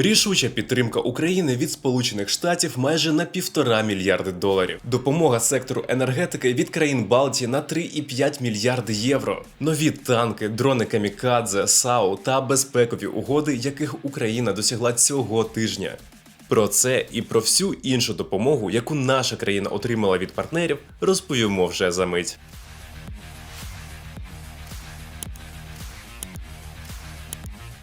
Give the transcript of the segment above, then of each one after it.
Рішуча підтримка України від Сполучених Штатів майже на півтора мільярди доларів. Допомога сектору енергетики від країн Балтії на 3,5 мільярди євро. Нові танки, дрони камікадзе, САУ та безпекові угоди, яких Україна досягла цього тижня. Про це і про всю іншу допомогу, яку наша країна отримала від партнерів, розповімо вже за мить.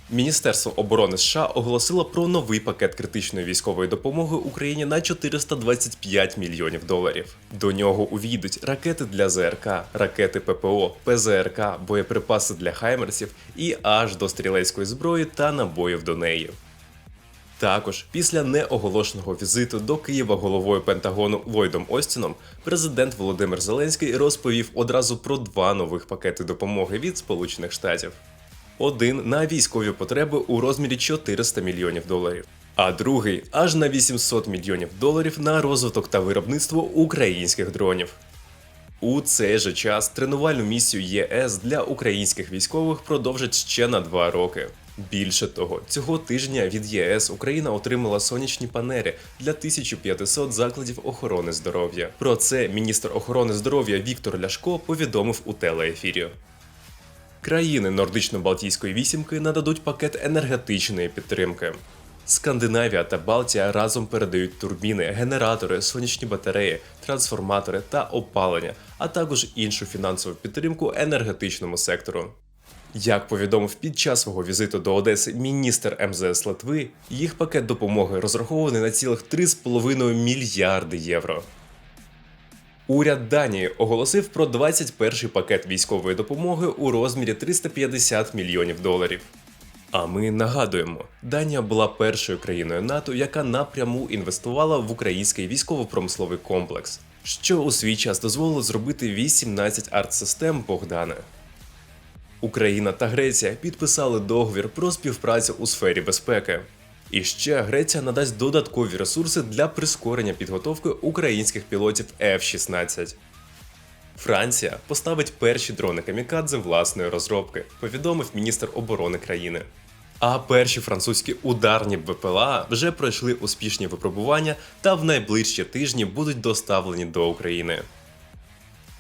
Міністерство оборони США оголосило про новий пакет критичної військової допомоги Україні на 425 мільйонів доларів. До нього увійдуть ракети для ЗРК, ракети ППО, ПЗРК, боєприпаси для хаймерсів і аж до стрілецької зброї та набоїв до неї. Також після неоголошеного візиту до Києва головою Пентагону Ллойдом Остіном президент Володимир Зеленський розповів одразу про два нових пакети допомоги від Сполучених Штатів. Один на військові потреби у розмірі 400 мільйонів доларів, а другий аж на 800 мільйонів доларів на розвиток та виробництво українських дронів. У цей же час тренувальну місію ЄС для українських військових продовжать ще на два роки. Більше того, цього тижня від ЄС Україна отримала сонячні панери для 1500 закладів охорони здоров'я. Про це міністр охорони здоров'я Віктор Ляшко повідомив у телеефірі. Країни Нордично-Балтійської вісімки нададуть пакет енергетичної підтримки. Скандинавія та Балтія разом передають турбіни, генератори, сонячні батареї, трансформатори та опалення, а також іншу фінансову підтримку енергетичному сектору. Як повідомив під час свого візиту до Одеси міністр МЗС Литви, їх пакет допомоги розрахований на цілих 3,5 мільярди євро. Уряд Данії оголосив про 21-й пакет військової допомоги у розмірі 350 мільйонів доларів. А ми нагадуємо, Данія була першою країною НАТО, яка напряму інвестувала в український військово-промисловий комплекс, що у свій час дозволило зробити 18 артсистем Богдана. Україна та Греція підписали договір про співпрацю у сфері безпеки. І ще Греція надасть додаткові ресурси для прискорення підготовки українських пілотів F-16. Франція поставить перші дрони камікадзе власної розробки, повідомив міністр оборони країни. А перші французькі ударні БПЛА вже пройшли успішні випробування та в найближчі тижні будуть доставлені до України.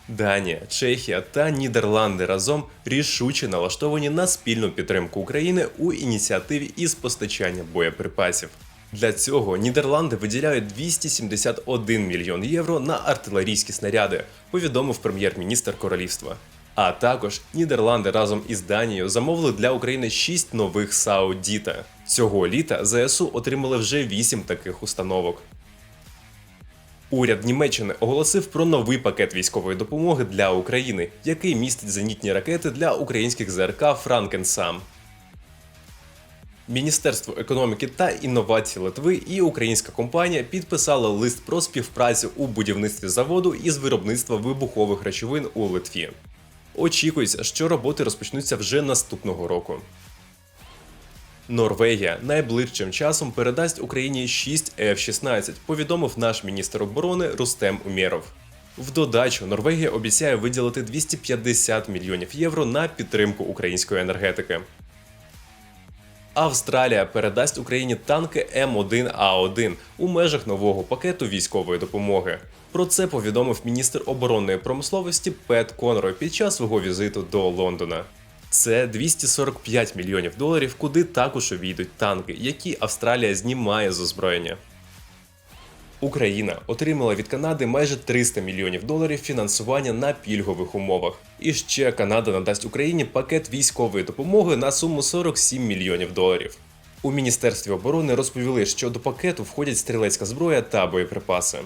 Данія, Чехія та Нідерланди разом рішуче налаштовані на спільну підтримку України у ініціативі із постачання боєприпасів. Для цього Нідерланди виділяють 271 мільйон євро на артилерійські снаряди, повідомив прем'єр-міністр королівства. А також Нідерланди разом із Данією замовили для України 6 нових САУ Діта. Цього літа ЗСУ отримали вже 8 таких установок. Уряд Німеччини оголосив про новий пакет військової допомоги для України, який містить зенітні ракети для українських ЗРК Франкенсам. Міністерство економіки та інновацій Литви і українська компанія підписали лист про співпрацю у будівництві заводу із виробництва вибухових речовин у Литві. Очікується, що роботи розпочнуться вже наступного року. Норвегія найближчим часом передасть Україні 6 F-16, повідомив наш міністр оборони Рустем Умєров. В додачу Норвегія обіцяє виділити 250 мільйонів євро на підтримку української енергетики. Австралія передасть Україні танки М1А1 у межах нового пакету військової допомоги. Про це повідомив міністр оборонної промисловості Пет Конрой під час свого візиту до Лондона. Це 245 мільйонів доларів, куди також увійдуть танки, які Австралія знімає з озброєння. Україна отримала від Канади майже 300 мільйонів доларів фінансування на пільгових умовах. І ще Канада надасть Україні пакет військової допомоги на суму 47 мільйонів доларів. У Міністерстві оборони розповіли, що до пакету входять стрілецька зброя та боєприпаси.